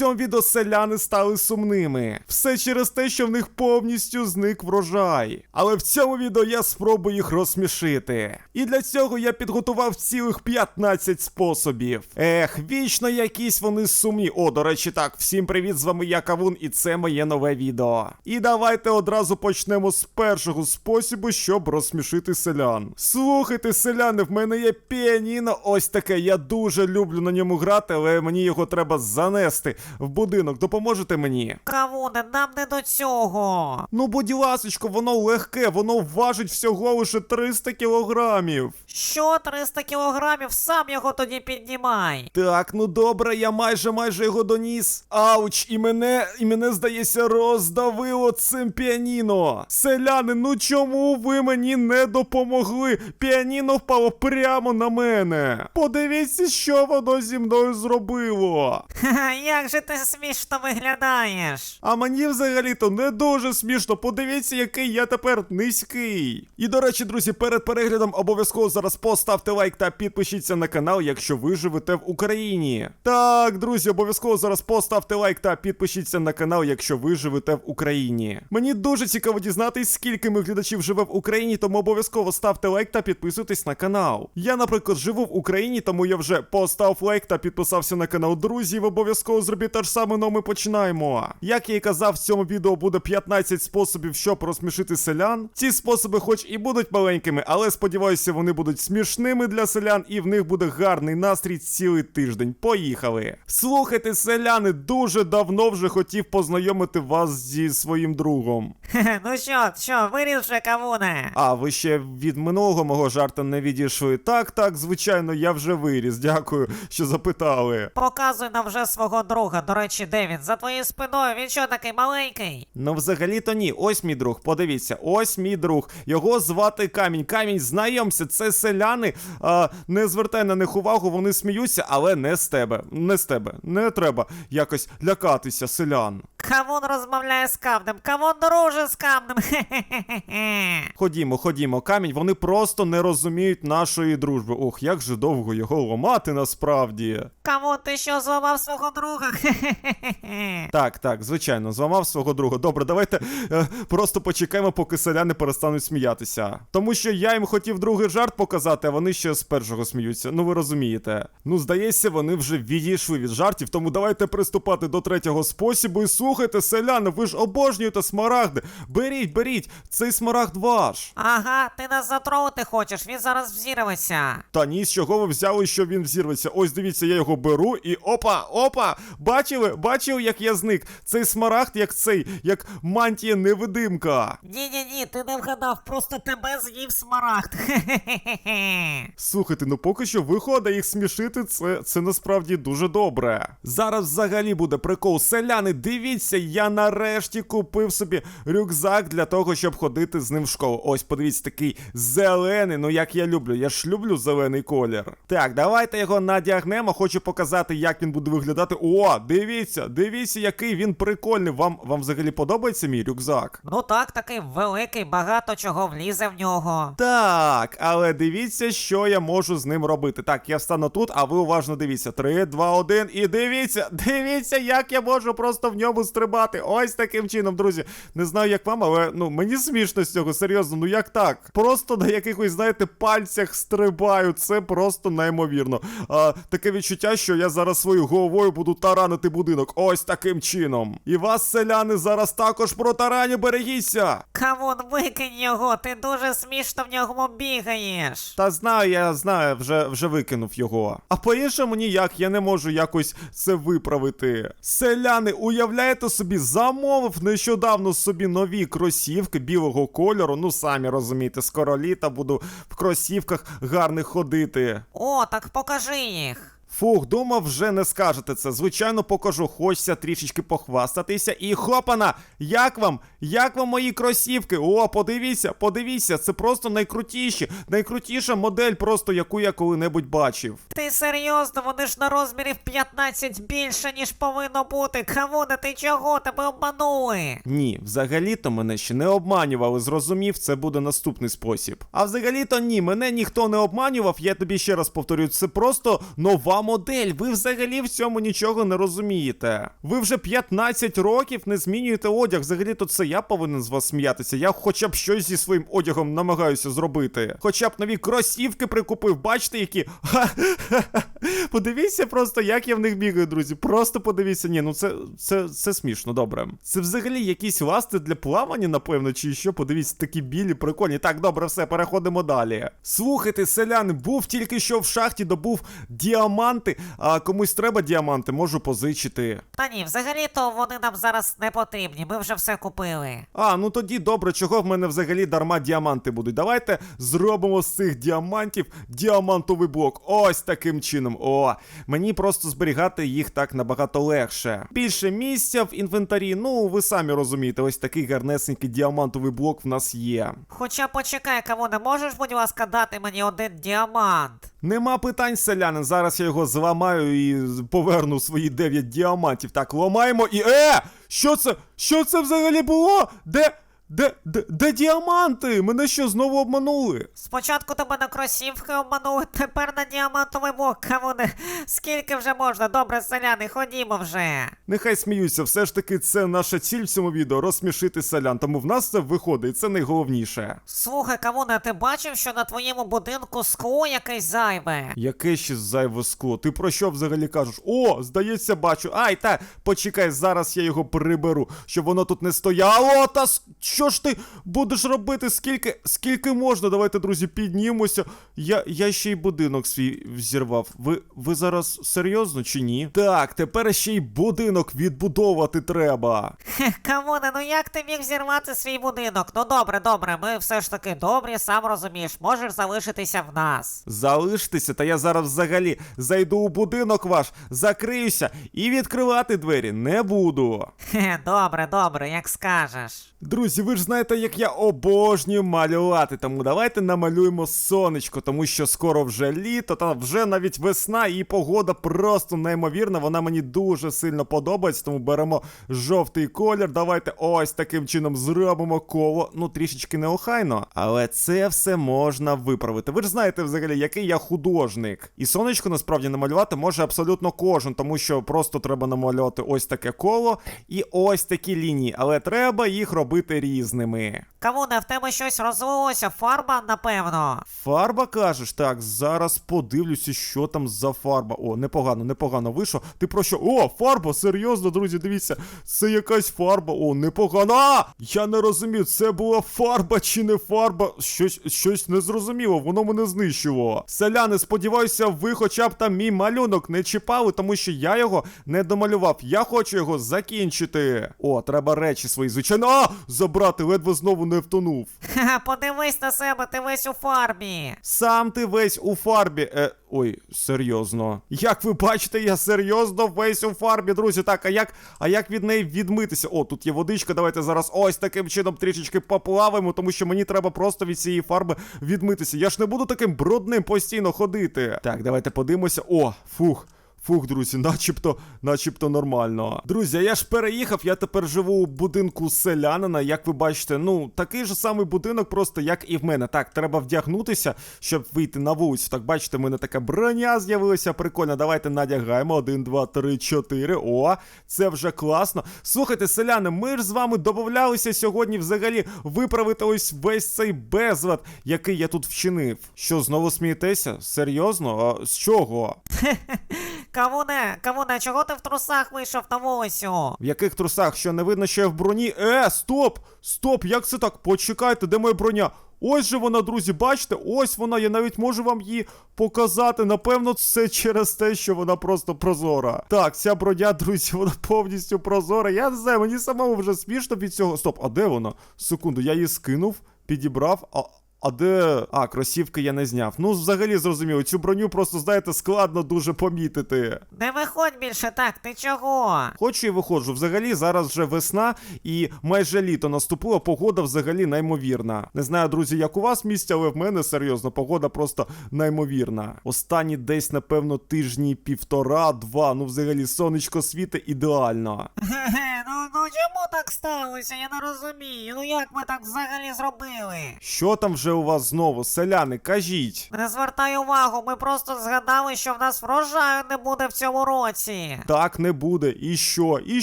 цьому відео селяни стали сумними. Все через те, що в них повністю зник врожай. Але в цьому відео я спробую їх розсмішити. І для цього я підготував цілих 15 способів. Ех, вічно якісь вони сумні. О, до речі, так, всім привіт, з вами я Кавун, і це моє нове відео. І давайте одразу почнемо з першого способу, щоб розсмішити селян. Слухайте, селяни, в мене є піаніно, ось таке. Я дуже люблю на ньому грати, але мені його треба занести в будинок. Допоможете мені? Кавуне, нам не до цього. Ну, будь ласочко, воно легке, воно важить всього лише 300 кілограмів. Що 300 кілограмів, сам його тоді піднімай. Так, ну добре, я майже майже його доніс. Ауч, і мене, і мене, здається, роздавило цим піаніно. Селяни, ну чому ви мені не допомогли? Піаніно впало прямо на мене. Подивіться, що воно зі мною зробило. Ха-ха, як же ти смішно виглядаєш. А мені взагалі-то не дуже смішно. Подивіться, який я тепер низький. І до речі, друзі, перед переглядом обов'язково зараз поставте лайк та підпишіться на канал, якщо ви живете в Україні. Так, друзі, обов'язково зараз поставте лайк та підпишіться на канал, якщо ви живете в Україні. Мені дуже цікаво дізнатись, скільки моїх глядачів живе в Україні, тому обов'язково ставте лайк та підписуйтесь на канал. Я, наприклад, живу в Україні, тому я вже постав лайк та підписався на канал. Друзі, обов'язково зробіть те ж саме, а ми починаємо. Як я і казав, в цьому відео буде 15 способів, щоб розсмішити селян. Ці способи, хоч і будуть маленькими, але сподіваюся, вони будуть смішними для селян, і в них буде гарний настрій цілий тиждень. Поїхали! Слухайте, селяни, дуже давно вже хотів познайомити вас зі своїм другом. Хе-хе, ну що, що, виріс вже кавуне? А, ви ще від минулого мого жарта не відійшли. Так, так, звичайно, я вже виріс. Дякую, що запитали. Показуй нам вже свого друга. До речі, де він? За твоєю спиною, він що такий маленький? Ну, взагалі-то ні. Ось мій друг, подивіться, ось мій друг. Його звати Камінь. Камінь, знайомся, це селяни. А, не звертай на них увагу, вони сміються, але не з тебе. Не з тебе. Не треба якось лякатися, селян. Кавун розмовляє з камнем, кавун друже з камнем. Хе-хе-хе. Ходімо, ходімо, камінь, вони просто не розуміють нашої дружби. Ох, як же довго його ламати насправді. Кавун, ти що зламав свого друга? Хе-хе-хе. Так, так, звичайно, зламав свого друга. Добре, давайте е, просто почекаємо, поки селяни перестануть сміятися. Тому що я їм хотів другий жарт показати, а вони ще з першого сміються. Ну ви розумієте. Ну, здається, вони вже відійшли від жартів, тому давайте приступати до третього способу. І слухайте, селяни, ви ж обожнюєте смарагди. Беріть, беріть, цей смарагд ваш. Ага, ти нас затролити хочеш, він зараз взірветься. Та ні, з чого ви взяли, що він взірветься? Ось дивіться, я його беру і опа, опа! Бачили? Бачили, як я зник? Цей смарагд, як цей, як мантія невидимка. Ні-ні-ні, ти не вгадав, просто тебе з'їв смарагд. Хе-хе-хе. Слухайте, ну поки що виходить їх смішити, це, це насправді дуже добре. Зараз взагалі буде прикол. Селяни, дивіться, я нарешті купив собі рюкзак для того, щоб ходити з ним в школу. Ось, подивіться, такий зелений, ну як я люблю. Я ж люблю зелений колір. Так, давайте його надягнемо. Хочу показати, як він буде виглядати. О, дивіться, дивіться, який він прикольний. Вам, вам взагалі подобається мій рюкзак? Ну так, такий великий, багато чого влізе в нього. Так, але дивіться, що я можу з ним робити. Так, я встану тут, а ви уважно дивіться. Три, два, один, і дивіться, дивіться, як я можу просто в ньому стрибати. Ось таким чином, друзі. Не знаю, як вам, але ну мені смішно з цього, серйозно, ну як так? Просто на якихось, знаєте, пальцях стрибаю. Це просто неймовірно. А, таке відчуття, що я зараз своєю головою буду таранити будинок. Ось таким чином. І вас, селяни, зараз також протараню, берегіться. Кавун, викинь його, ти дуже смішно в ньому бігаєш. Та знаю, я знаю, вже, вже викинув його. А по-іншому ніяк, я не можу якось це виправити. Селяни, уявляєте собі, замовив нещодавно собі нові кросівки білого кольору. Ну самі розумієте, скоро літа буду в кросівках гарних ходити. О, так покажи їх. Фух, думав, вже не скажете це. Звичайно, покажу. Хочеться трішечки похвастатися. І хопана! Як вам? Як вам мої кросівки? О, подивіться, подивіться, це просто найкрутіші, найкрутіша модель, просто яку я коли-небудь бачив. Ти серйозно, вони ж на розмірів 15 більше, ніж повинно бути. Кавуне, ти чого? Тебе обманули. Ні, взагалі-то мене ще не обманювали, зрозумів, це буде наступний спосіб. А взагалі-то ні, мене ніхто не обманював, я тобі ще раз повторюю, це просто нова модель. Ви взагалі в цьому нічого не розумієте. Ви вже 15 років не змінюєте одяг. Взагалі то це я повинен з вас сміятися. Я хоча б щось зі своїм одягом намагаюся зробити. Хоча б нові кросівки прикупив. Бачите, які. Подивіться просто, як я в них бігаю, друзі. Просто подивіться. Ні, ну це, це, це смішно, добре. Це взагалі якісь ласти для плавання, напевно, чи що. Подивіться, такі білі, прикольні. Так, добре, все, переходимо далі. Слухайте, селяни, був тільки що в шахті, добув діаманти. А комусь треба діаманти, можу позичити. Та ні, взагалі-то вони нам зараз не потрібні, ми вже все купили. А, ну тоді добре, чого в мене взагалі дарма діаманти будуть. Давайте зробимо з цих діамантів діамантовий блок. Ось таким чином. О, мені просто зберігати їх так набагато легше. Більше місця в інвентарі, ну ви самі розумієте, ось такий гарнесенький діамантовий блок в нас є. Хоча почекай, кого не можеш, будь ласка, дати мені один діамант. Нема питань, селянин. Зараз я його зламаю і поверну свої 9 діамантів. Так, ламаємо і. Е! Що це? Що це взагалі було? Де. Де, де, де діаманти? Мене що знову обманули? Спочатку тебе на кросівки обманули, тепер на діамантовий блок. Кавуне, скільки вже можна? Добре, селяни, ходімо вже. Нехай сміються, все ж таки це наша ціль в цьому відео розсмішити селян, тому в нас це виходить, це найголовніше. Слухай, Кавуне, ти бачив, що на твоєму будинку скло якесь зайве? Яке ще зайве скло? Ти про що взагалі кажеш? О, здається, бачу. Ай, та почекай, зараз я його приберу, щоб воно тут не стояло. Та с- що ж ти будеш робити? Скільки скільки можна? Давайте, друзі, піднімемося. Я, я ще й будинок свій взірвав. Ви, ви зараз серйозно чи ні? Так, тепер ще й будинок відбудовувати треба. Хе, Кавуне, ну як ти міг зірвати свій будинок? Ну добре, добре, ми все ж таки добрі, сам розумієш, можеш залишитися в нас. Залиштеся, та я зараз взагалі зайду у будинок ваш, закриюся і відкривати двері не буду. Хе, добре, добре, як скажеш. Друзі, ви ж знаєте, як я обожнюю малювати, тому давайте намалюємо сонечко, тому що скоро вже літо, та вже навіть весна, і погода просто неймовірна. Вона мені дуже сильно подобається, тому беремо жовтий колір. Давайте ось таким чином зробимо коло. Ну, трішечки неохайно, але це все можна виправити. Ви ж знаєте взагалі, який я художник. І сонечко насправді намалювати може абсолютно кожен, тому що просто треба намалювати ось таке коло і ось такі лінії, але треба їх робити різними. Кавуне, в тебе щось розлилося, фарба, напевно. Фарба кажеш? Так, зараз подивлюся, що там за фарба. О, непогано, непогано вийшло. Ти про що? О, фарба, серйозно, друзі, дивіться, це якась фарба. О, непогано. А! Я не розумію, це була фарба чи не фарба. Щось, щось незрозуміло, воно мене знищило. Селяни, сподіваюся, ви хоча б там мій малюнок не чіпали, тому що я його не домалював. Я хочу його закінчити. О, треба речі свої, звичайно. А! Забрати, ледве знову не втонув. Ха, подивись на себе, ти весь у фарбі. Сам ти весь у фарбі. Е, ой, серйозно. Як ви бачите, я серйозно весь у фарбі, друзі. Так, а як, а як від неї відмитися? О, тут є водичка. Давайте зараз ось таким чином трішечки поплаваємо, тому що мені треба просто від цієї фарби відмитися. Я ж не буду таким брудним постійно ходити. Так, давайте подивимося. О, фух. Фух, друзі, начебто, начебто нормально. Друзі, я ж переїхав, я тепер живу у будинку селянина. Як ви бачите, ну такий же самий будинок, просто як і в мене. Так, треба вдягнутися, щоб вийти на вулицю. Так, бачите, в мене така броня з'явилася. Прикольно. Давайте надягаємо. Один, два, три, чотири. О, це вже класно. Слухайте, селяни, ми ж з вами домовлялися сьогодні взагалі виправити ось весь цей безлад, який я тут вчинив. Що, знову смієтеся? Серйозно? А з чого? Кавуне, кавуне, чого ти в трусах вийшов на вулицю? В яких трусах? Що не видно, що я в броні? Е, стоп! Стоп! Як це так? Почекайте, де моя броня? Ось же вона, друзі, бачите? Ось вона, я навіть можу вам її показати. Напевно, це через те, що вона просто прозора. Так, ця броня, друзі, вона повністю прозора. Я не знаю, мені самому вже смішно від цього. Стоп, а де вона? Секунду, я її скинув, підібрав. А, а де. А, кросівки я не зняв. Ну, взагалі зрозуміло, цю броню просто, знаєте, складно дуже помітити. Не виходь більше так, ти чого? Хочу і виходжу. Взагалі зараз вже весна і майже літо наступило. Погода взагалі неймовірна. Не знаю, друзі, як у вас в місті, але в мене серйозно, погода просто неймовірна. Останні десь, напевно, тижні півтора-два. Ну, взагалі, сонечко світе ідеально. Ге-ге, ну, ну чому так сталося? Я не розумію. Ну як ми так взагалі зробили? Що там вже вже у вас знову, селяни, кажіть. Не звертай увагу, ми просто згадали, що в нас врожаю не буде в цьому році. Так не буде. І що? І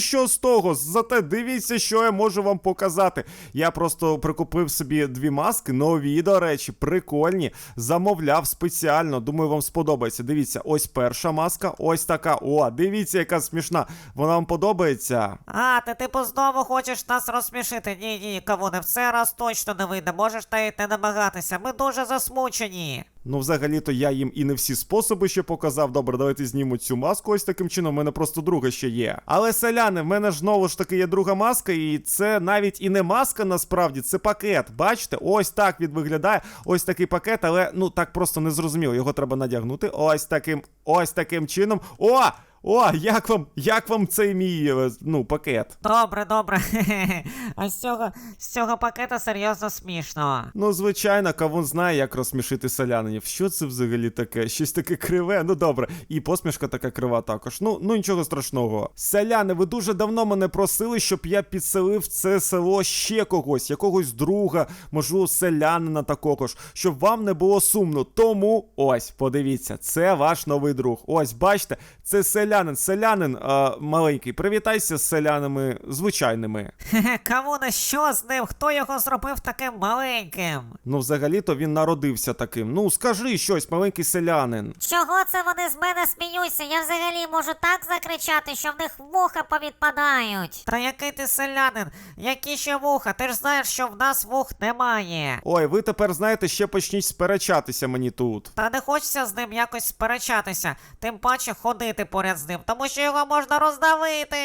що з того? Зате дивіться, що я можу вам показати. Я просто прикупив собі дві маски, нові, до речі, прикольні. Замовляв спеціально. Думаю, вам сподобається. Дивіться, ось перша маска, ось така. О, дивіться, яка смішна. Вона вам подобається? А, ти типу знову хочеш нас розсмішити. Ні, ні, кавуне, в цей раз точно не вийде. Можеш навіть не намагатися. Ми дуже засмучені. Ну, взагалі-то я їм і не всі способи ще показав. Добре, давайте зніму цю маску ось таким чином. У мене просто друга ще є. Але селяни, в мене ж знову ж таки є друга маска, і це навіть і не маска насправді, це пакет. Бачите, ось так він виглядає. Ось такий пакет, але ну так просто не зрозуміло. Його треба надягнути. Ось таким, ось таким чином. О! О, як вам, як вам цей мій е, ну, пакет? Добре, добре. А з цього, з цього пакета серйозно смішно. Ну, звичайно, кавун знає, як розсмішити селянинів. Що це взагалі таке? Щось таке криве. Ну добре, і посмішка така крива також. Ну, ну нічого страшного. Селяни, ви дуже давно мене просили, щоб я підселив це село ще когось, якогось друга, можливо, селянина такого ж, щоб вам не було сумно. Тому ось, подивіться, це ваш новий друг. Ось, бачите, це селянин, селянин а, маленький. Привітайся з селянами звичайними. Хе-хе, Кавуне, що з ним? Хто його зробив таким маленьким? Ну, взагалі-то він народився таким. Ну, скажи щось, маленький селянин. Чого це вони з мене сміються? Я взагалі можу так закричати, що в них вуха повідпадають. Та який ти селянин? Які ще вуха? Ти ж знаєш, що в нас вух немає. Ой, ви тепер знаєте, ще почніть сперечатися мені тут. Та не хочеться з ним якось сперечатися, тим паче ходити поряд з ним, тому що його можна роздавити.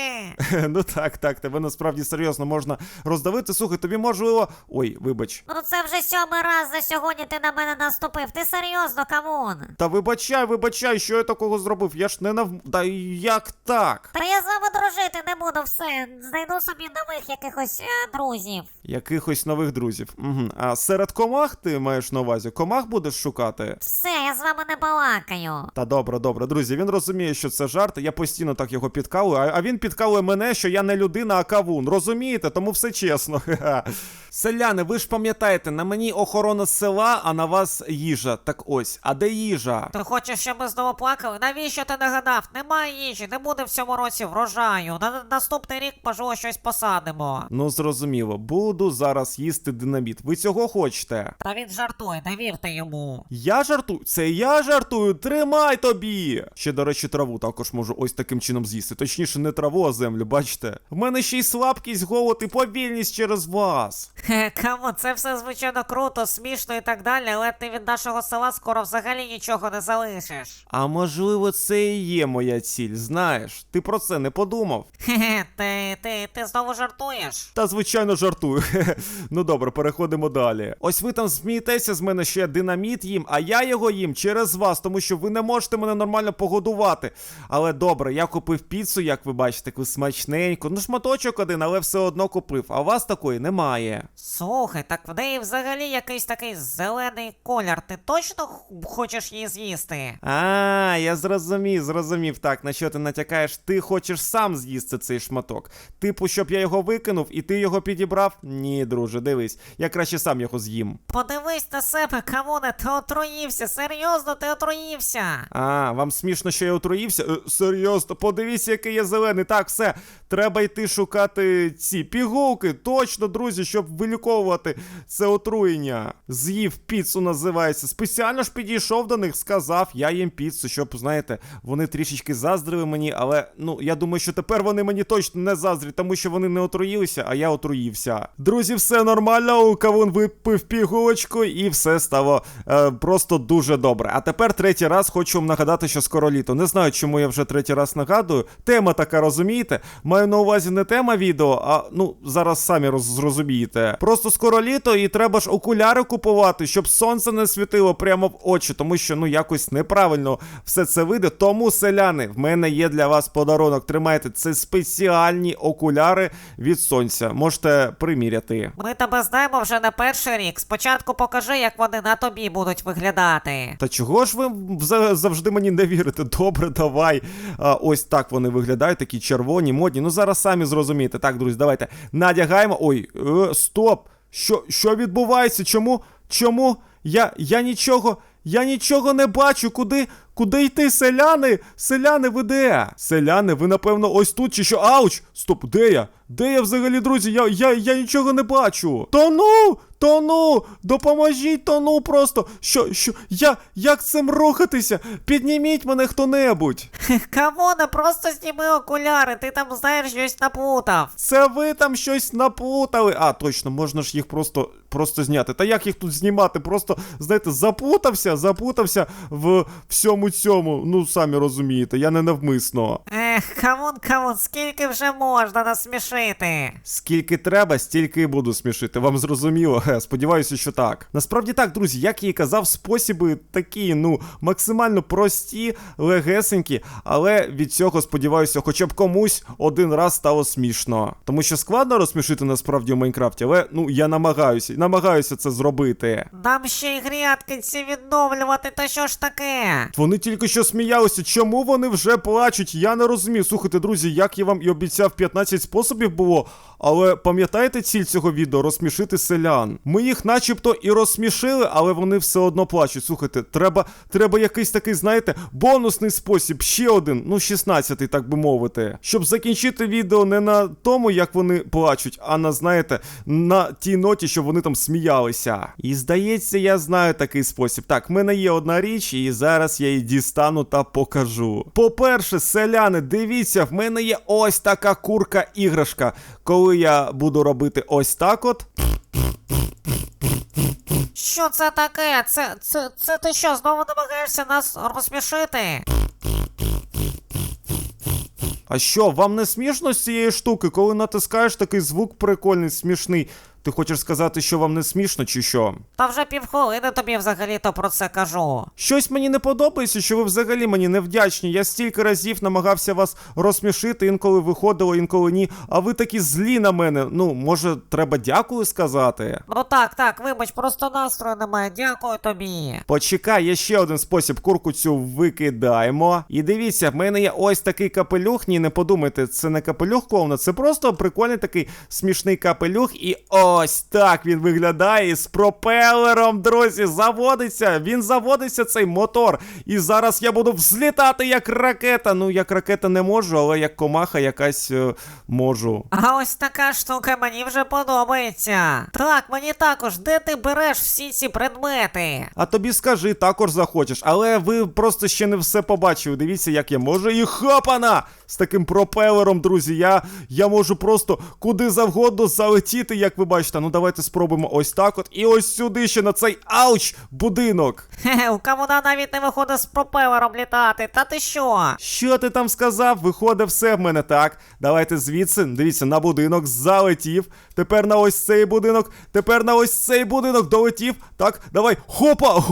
ну так, так, тебе насправді серйозно можна роздавити. Слухай, тобі можливо. Ой, вибач. Ну це вже сьомий раз за сьогодні ти на мене наступив. Ти серйозно, камон? Та вибачай, вибачай, що я такого зробив. Я ж не нав. Та як так? Та я з вами дружити не буду, все. Знайду собі нових якихось е, друзів. Якихось нових друзів. Угу. А серед комах ти маєш на увазі? Комах будеш шукати? Все, я з вами не балакаю. Та добре, добре, друзі. Він розуміє, що це жарт. Я постійно так його підкалую, а, а він підкалує мене, що я не людина, а кавун. Розумієте? Тому все чесно. Селяни, ви ж пам'ятаєте, на мені охорона села, а на вас їжа. Так ось, а де їжа? Ти хочеш, щоб ми знову плакали? Навіщо ти нагадав? Немає їжі, не буде в цьому році врожаю. На наступний рік, можливо, щось посадимо. Ну зрозуміло, буду зараз їсти динаміт. Ви цього хочете? Та він жартує, не вірте йому. Я жартую, це я жартую, тримай тобі! Ще, до речі, траву також можу ось таким чином з'їсти. Точніше, не траву, а землю, бачите? В мене ще й слабкість, голод і повільність через вас. Хе, Камон, це все звичайно круто, смішно і так далі, але ти від нашого села скоро взагалі нічого не залишиш. А можливо, це і є моя ціль, знаєш? Ти про це не подумав? Хе-хе, ти, ти, ти знову жартуєш? Та звичайно жартую. Хе-хе. ну добре, переходимо далі. Ось ви там смієтеся з мене, що я динаміт їм, а я його їм через вас, тому що ви не можете мене нормально погодувати. Але добре, я купив піцу, як ви бачите, таку смачненьку. Ну, шматочок один, але все одно купив. А вас такої немає. Слухай, так в неї взагалі якийсь такий зелений колір. Ти точно хочеш її з'їсти? А, я зрозумів, зрозумів. Так, на що ти натякаєш? Ти хочеш сам з'їсти цей шматок. Типу, щоб я його викинув і ти його підібрав? Ні, друже, дивись. Я краще сам його з'їм. Подивись на себе, Камоне, ти отруївся, серйозно, ти отруївся. А, вам смішно, що я отруївся? Е, серйозно, подивіться, який я зелений. Так, все, треба йти шукати ці пігулки. Точно, друзі, щоб виліковувати це отруєння. З'їв піцу називається. Спеціально ж підійшов до них, сказав, я їм піцу, щоб, знаєте, вони трішечки заздрили мені, але ну я думаю, що тепер вони мені точно не заздрять, тому що вони не отруїлися, а я отруївся. Друзі, все нормально. У кавун випив пігулочку, і все стало е, просто дуже добре. А тепер третій раз хочу вам нагадати, що скоро літо. Не знаю, чому я вже третій раз нагадую. Тема така, розумієте? Маю на увазі не тема відео, а ну зараз самі роз- зрозумієте. Просто скоро літо, і треба ж окуляри купувати, щоб сонце не світило прямо в очі, тому що ну якось неправильно все це вийде. Тому, селяни, в мене є для вас подарунок. Тримайте це спеціальні окуляри від сонця. Можете приміряти. Ми тебе знаємо вже не перший рік. Спочатку покажи, як вони на тобі будуть виглядати. Та чого ж ви завжди мені не вірите? Добре, давай. А, ось так вони виглядають, такі червоні, модні. Ну зараз самі зрозумієте. Так, друзі, давайте надягаємо. Ой, е, стоп! Що, що відбувається? Чому? Чому? Я, я нічого, я нічого не бачу. Куди, куди йти, селяни? Селяни, ви де? Селяни, ви напевно ось тут чи що? Ауч! Стоп, де я? Де я взагалі, друзі? Я, я, я нічого не бачу. Тону! Тону! Допоможіть тону просто! Що, що, я, як цим рухатися? Підніміть мене хто-небудь! Кавуне, просто зніми окуляри, ти там знаєш щось напутав. Це ви там щось наплутали. А, точно, можна ж їх просто, просто зняти. Та як їх тут знімати? Просто, знаєте, запутався, запутався в всьому цьому. Ну, самі розумієте, я не навмисно. Ех, кавун, кавун, скільки вже можна насмішити? Скільки треба, стільки і буду смішити. Вам зрозуміло? Сподіваюся, що так. Насправді так, друзі, як я і казав, спосіби такі, ну, максимально прості, легесенькі, але від цього сподіваюся, хоча б комусь один раз стало смішно. Тому що складно розсмішити насправді в Майнкрафті, але ну я намагаюся, намагаюся це зробити. Нам ще й грядки ці відновлювати, та що ж таке? Вони тільки що сміялися. Чому вони вже плачуть? Я не розумію. Слухайте, друзі, як я вам і обіцяв, 15 способів було. Але пам'ятаєте ціль цього відео розсмішити селян? Ми їх начебто і розсмішили, але вони все одно плачуть. Слухайте, треба, треба якийсь такий, знаєте, бонусний спосіб, ще один, ну 16-й, так би мовити. Щоб закінчити відео не на тому, як вони плачуть, а на, знаєте, на тій ноті, щоб вони там сміялися. І здається, я знаю такий спосіб. Так, в мене є одна річ, і зараз я її дістану та покажу. По-перше, селяни, дивіться, в мене є ось така курка-іграшка. Коли я буду робити ось так от. Що це таке? Це, це, це ти що, знову намагаєшся нас розсмішити? А що, вам не смішно з цієї штуки, коли натискаєш такий звук прикольний, смішний? Ти хочеш сказати, що вам не смішно, чи що? Та вже півхвилини тобі взагалі-то про це кажу. Щось мені не подобається, що ви взагалі мені не вдячні. Я стільки разів намагався вас розсмішити, інколи виходило, інколи ні. А ви такі злі на мене. Ну, може, треба дякую сказати? Ну так, так, вибач, просто настрою немає, дякую тобі. Почекай, є ще один спосіб. Курку цю викидаємо. І дивіться, в мене є ось такий капелюх. Ні, не подумайте, це не капелюх клоуна, це просто прикольний такий смішний капелюх. І ось так він виглядає з пропелером, друзі. Заводиться. Він заводиться цей мотор. І зараз я буду взлітати як ракета. Ну, як ракета не можу, але як комаха якась е, можу. А ось така штука мені вже подобається. Так, мені також, де ти береш всі ці предмети? А тобі скажи, також захочеш. Але ви просто ще не все побачили. Дивіться, як я можу. І хапана! З таким пропелером, друзі. Я, я можу просто куди завгодно залетіти, як ви бачите. Ну давайте спробуємо ось так от. І ось сюди ще на цей ауч будинок. Хе, у кавуна навіть не виходить з пропелером літати, та ти що? Що ти там сказав? Виходить все в мене так. Давайте звідси. Дивіться, на будинок залетів. Тепер на ось цей будинок. Тепер на ось цей будинок долетів. Так, давай. Хопа!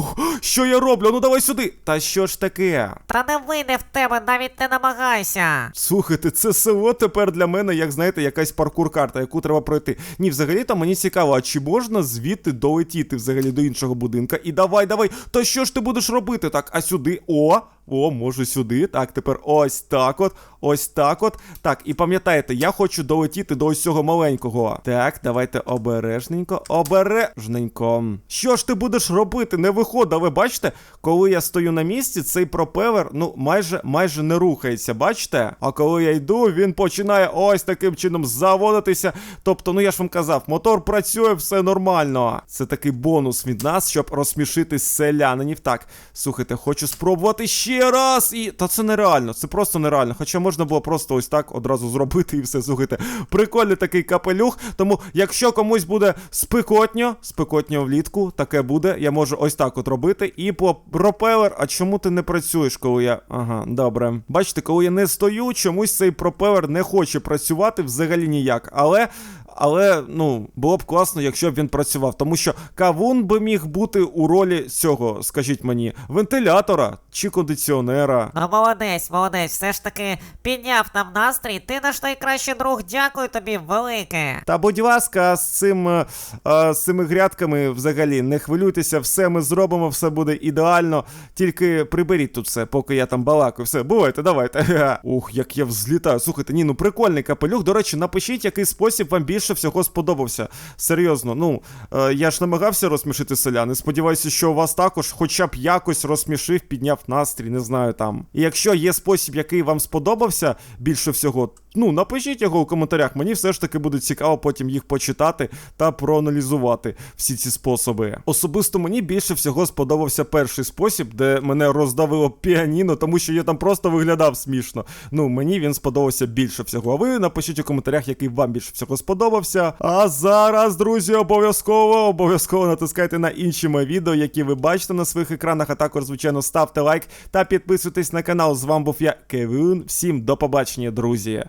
Що я роблю? Ну давай сюди. Та що ж таке? Та не вийде в тебе, навіть не намагайся. Слухайте, це село тепер для мене, як знаєте, якась паркур-карта, яку треба пройти. Ні, взагалі то мені цікаво, а чи можна звідти долетіти взагалі до іншого будинка? І давай, давай, то що ж ти будеш робити? Так, а сюди, о, о, можу сюди. Так, тепер ось так от, ось так от. Так, і пам'ятаєте, я хочу долетіти до ось цього маленького. Так, давайте обережненько, обережненько. Що ж ти будеш робити? Не виходить, ви бачите, коли я стою на місці, цей пропелер, ну, майже майже не рухається, бачите? А коли я йду, він починає ось таким чином заводитися. Тобто, ну я ж вам казав, мотор працює, все нормально. Це такий бонус від нас, щоб розсмішити селянинів. Так, слухайте, хочу спробувати ще раз. І. Та це нереально, це просто нереально. Хоча можна було просто ось так одразу зробити і все. Слухайте, прикольний такий капелюх. Тому, якщо комусь буде спекотньо, спекотньо влітку, таке буде. Я можу ось так от робити. І по пропелер. А чому ти не працюєш, коли я. Ага, добре. Бачите, коли я не стою, чомусь цей пропелер не хоче працювати взагалі ніяк. Але. Але ну було б класно, якщо б він працював, тому що кавун би міг бути у ролі цього, скажіть мені, вентилятора чи кондиціонера. Ну молодець, молодець, все ж таки підняв нам настрій. Ти наш найкращий друг, дякую тобі велике. Та будь ласка, з цим е, е, з цими грядками взагалі не хвилюйтеся, все ми зробимо, все буде ідеально. Тільки приберіть тут все, поки я там балакаю. Все, бувайте, давайте. Ух, як я взлітаю. Слухайте, ні, ну прикольний капелюх. До речі, напишіть, який спосіб вам більше всього сподобався. Серйозно, ну е, я ж намагався розсмішити селян. і Сподіваюся, що у вас також хоча б якось розсмішив, підняв настрій, не знаю там. І якщо є спосіб, який вам сподобався більше всього, ну напишіть його у коментарях. Мені все ж таки буде цікаво потім їх почитати та проаналізувати всі ці способи. Особисто мені більше всього сподобався перший спосіб, де мене роздавило піаніно, тому що я там просто виглядав смішно. Ну мені він сподобався більше всього. А ви напишіть у коментарях, який вам більше всього сподобався. А зараз, друзі, обов'язково обов'язково натискайте на інші мої відео, які ви бачите на своїх екранах. А також, звичайно, ставте лайк та підписуйтесь на канал. З вами був я Кевін. Всім до побачення, друзі.